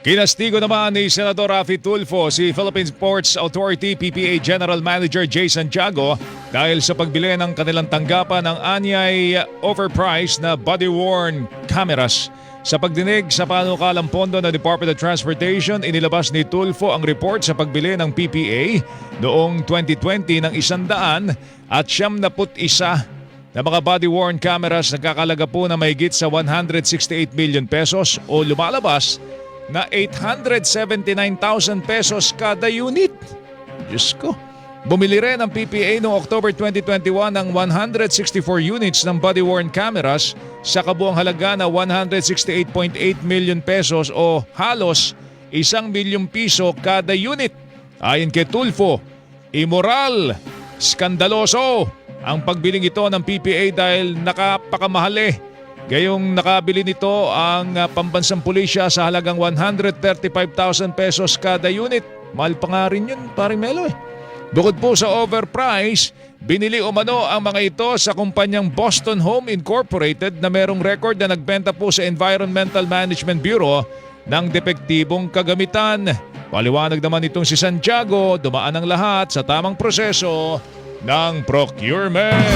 Kinastigo naman ni Senador Rafi Tulfo si Philippine Ports Authority PPA General Manager Jason Tiago dahil sa pagbili ng kanilang tanggapan ng anyay overpriced na body-worn cameras. Sa pagdinig sa panukalang pondo ng Department of Transportation, inilabas ni Tulfo ang report sa pagbili ng PPA noong 2020 ng isandaan at siyam na isa na mga body-worn cameras nagkakalaga po na mahigit sa 168 million pesos o lumalabas na 879,000 pesos kada unit. Diyos ko. Bumili rin ang PPA noong October 2021 ng 164 units ng body-worn cameras sa kabuang halaga na 168.8 million pesos o halos isang milyong piso kada unit. Ayon kay Tulfo, immoral, skandaloso ang pagbiling ito ng PPA dahil nakapakamahal eh. Gayong nakabili nito ang uh, pambansang pulisya sa halagang 135,000 pesos kada unit. Mahal pa nga rin yun, paring Melo eh. Bukod po sa overprice, binili umano ang mga ito sa kumpanyang Boston Home Incorporated na merong record na nagbenta po sa Environmental Management Bureau ng depektibong kagamitan. Paliwanag naman itong si Santiago, dumaan ang lahat sa tamang proseso ng procurement.